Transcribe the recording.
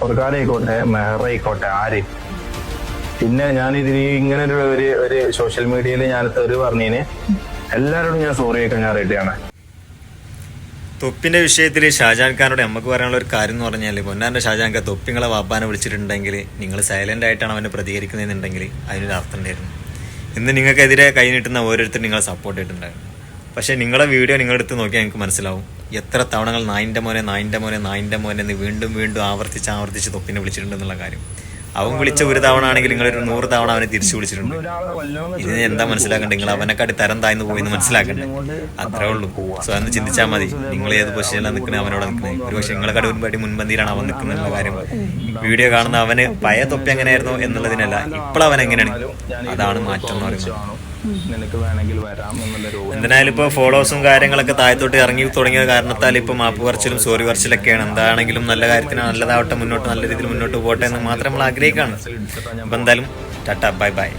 ഫുർഖാനായിക്കോട്ടെ മെഹറായിക്കോട്ടെ ആര്? പിന്നെ ഞാൻ ഇതിന് ഇങ്ങനെ ഒരു ഒരു ഒരു സോഷ്യൽ മീഡിയയിൽ ഞാൻ തെറി പറഞ്ഞതിന് എല്ലാവരോടും ഞാൻ സോറി ഒക്കെ ഞാൻ റെഡിയാണ് തൊപ്പിന്റെ വിഷയത്തിൽ ഷാജാൻ ഖാനോട് നമുക്ക് പറയാനുള്ള ഒരു കാര്യം എന്ന് പറഞ്ഞാൽ പൊന്നാന്റെ ഷാജാൻ ഖാൻ തൊപ്പിങ്ങളെ വാപ്പാനെ വിളിച്ചിട്ടുണ്ടെങ്കിൽ നിങ്ങൾ സൈലന്റ് ആയിട്ടാണ് അവനെ പ്രതികരിക്കുന്നതെന്നുണ്ടെങ്കിൽ അതിനൊരു അർത്ഥം ഉണ്ടായിരുന്നു. ഇന്ന് നിങ്ങൾക്കെതിരെ കൈ നീട്ടുന്ന ഓരോരുത്തരും നിങ്ങളെ സപ്പോർട്ട് ചെയ്തിട്ടുണ്ടായിരുന്നു. പക്ഷേ നിങ്ങളുടെ വീഡിയോ നിങ്ങളെടുത്ത് നോക്കിയാൽ നിങ്ങൾക്ക് മനസ്സിലാവും. എത്ര തവണകൾ നായിന്റെ മോനെ നായിന്റെ മോനെ നായിന്റെ മോനെ എന്ന് വീണ്ടും വീണ്ടും ആവർത്തിച്ച് ആവർത്തിച്ച് തൊപ്പിനെ വിളിച്ചിട്ടുണ്ടെന്നുള്ള കാര്യം. അവൻ വിളിച്ച ഒരു തവണ ആണെങ്കിൽ നിങ്ങളൊരു നൂറ് തവണ അവനെ തിരിച്ചു വിളിച്ചിട്ടുണ്ട്. ഇതിന് എന്താ മനസ്സിലാക്കണ്ടേ നിങ്ങൾ അവനെക്കാട്ടി തരം താഴ്ന്നു പോയിന്ന് മനസ്സിലാക്കണ്ടേ? അത്രേ ഉള്ളൂ. സോ അന്ന് ചിന്തിച്ചാൽ മതി. നിങ്ങൾ ഏത് പൊസിഷനിലാണ് നിൽക്കുന്നത്? അവനോട് നിൽക്കുന്നത്. ഒരു പക്ഷേ നിങ്ങളെക്കാട്ടി ഒരുപാട് മുൻപന്തിയിലാണ് അവൻ നിൽക്കുന്ന കാര്യം. വീഡിയോ കാണുന്ന അവന് പഴയ തൊപ്പി എങ്ങനെയായിരുന്നു എന്നുള്ളതിനല്ല ഇപ്പോൾ അവൻ എങ്ങനെയാണ്? അതാണ് മാറ്റം എന്ന് പറയുന്നത്. നിനക്ക് വേണമെങ്കിൽ വരാം എന്നുള്ളൊരു എന്തായാലും ഇപ്പോൾ ഫോളോസും കാര്യങ്ങളൊക്കെ താഴത്തോട്ട് ഇറങ്ങി തുടങ്ങിയ കാരണത്താൽ ഇപ്പോൾ മാപ്പ് പറച്ചിലും സോറി പറച്ചിലൊക്കെയാണ്. എന്താണെങ്കിലും നല്ല കാര്യത്തിന് നല്ലതാവട്ടെ മുന്നോട്ട് നല്ല രീതിയിൽ മുന്നോട്ട് പോട്ടെ എന്ന് മാത്രം നമ്മൾ ആഗ്രഹിക്കുകയാണ്. അപ്പൊ എന്തായാലും ടാറ്റ ബൈ ബൈ.